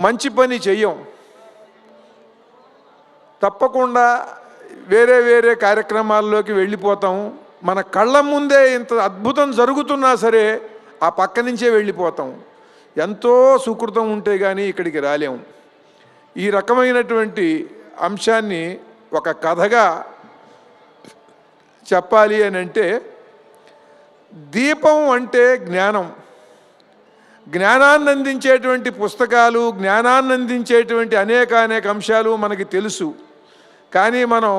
మంచి పని చెయ్యం. తప్పకుండా వేరే వేరే కార్యక్రమాల్లోకి వెళ్ళిపోతాం. మన కళ్ళ ముందే ఇంత అద్భుతం జరుగుతున్నా సరే ఆ పక్క నుంచే వెళ్ళిపోతాం. ఎంతో సుకృతం ఉంటే కానీ ఇక్కడికి రాలేం. ఈ రకమైనటువంటి అంశాన్ని ఒక కథగా చెప్పాలి అని అంటే దీపం అంటే జ్ఞానం. జ్ఞానాన్ని అందించేటువంటి పుస్తకాలు జ్ఞానాన్ని అందించేటువంటి అనేక అనేక అంశాలు మనకి తెలుసు. కానీ మనం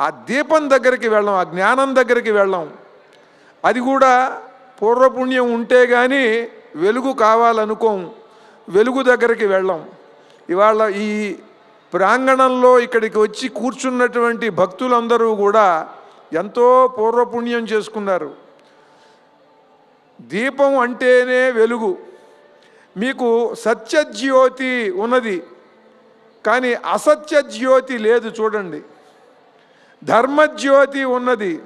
ఆ దీపం దగ్గరికి వెళ్ళం ఆ జ్ఞానం దగ్గరికి వెళ్ళం. అది కూడా పూర్వపుణ్యం ఉంటే కానీ వెలుగు కావాలనుకోం వెలుగు దగ్గరికి వెళ్ళం. ఇవాళ ఈ ప్రాంగణంలో ఇక్కడికి వచ్చి కూర్చున్నటువంటి భక్తులందరూ కూడా ఎంతో పూర్వపుణ్యం చేసుకున్నారు. దీపం అంటేనే వెలుగు. మీకు సత్యజ్యోతి ఉన్నది కానీ అసత్య జ్యోతి లేదు చూడండి. ధర్మజ్యోతి ఉన్నది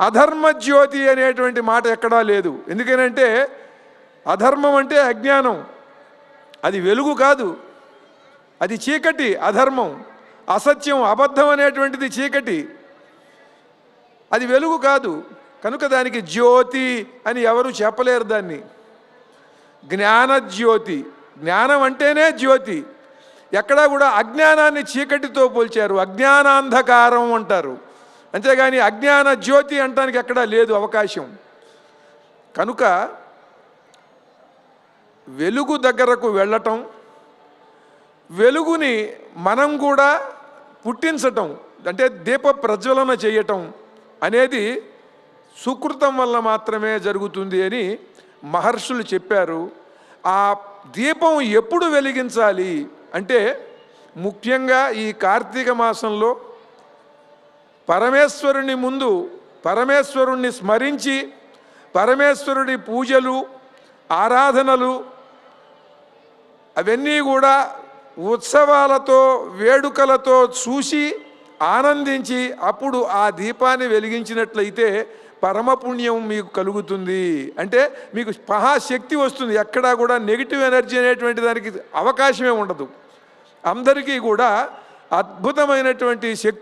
అధర్మజ్యోతి అనేటువంటి మాట ఎక్కడా లేదు. ఎందుకనంటే అధర్మం అంటే అజ్ఞానం. అది వెలుగు కాదు అది చీకటి అధర్మం. అసత్యం అబద్ధం అనేటువంటిది చీకటి. అది వెలుగు కాదు. కనుక దానికి జ్యోతి అని ఎవరు చెప్పలేరు దాన్ని. జ్ఞానజ్యోతి జ్ఞానం అంటేనే జ్యోతి. ఎక్కడా కూడా అజ్ఞానాన్ని చీకటితో పోల్చారు. అజ్ఞానాంధకారం అంటారు. అంతేగాని అజ్ఞాన జ్యోతి అంటానికి ఎక్కడా లేదు అవకాశం. కనుక వెలుగు దగ్గరకు వెళ్ళటం వెలుగుని మనం కూడా పుట్టించటం అంటే దీప ప్రజ్వలన చేయటం అనేది సుకృతం వల్ల మాత్రమే జరుగుతుంది అని మహర్షులు చెప్పారు. ఆ దీపం ఎప్పుడు వెలిగించాలి అంటే ముఖ్యంగా ఈ కార్తీక మాసంలో పరమేశ్వరుని ముందు పరమేశ్వరుణ్ణి స్మరించి పరమేశ్వరుడి పూజలు ఆరాధనలు అవన్నీ కూడా ఉత్సవాలతో వేడుకలతో చూసి ఆనందించి అప్పుడు ఆ దీపాన్ని వెలిగించినట్లయితే పరమపుణ్యం మీకు కలుగుతుంది. అంటే మీకు మహాశక్తి వస్తుంది. ఎక్కడా కూడా నెగిటివ్ ఎనర్జీ అనేటువంటి దానికి అవకాశమే ఉండదు. అందరికీ కూడా అద్భుతమైనటువంటి శక్తి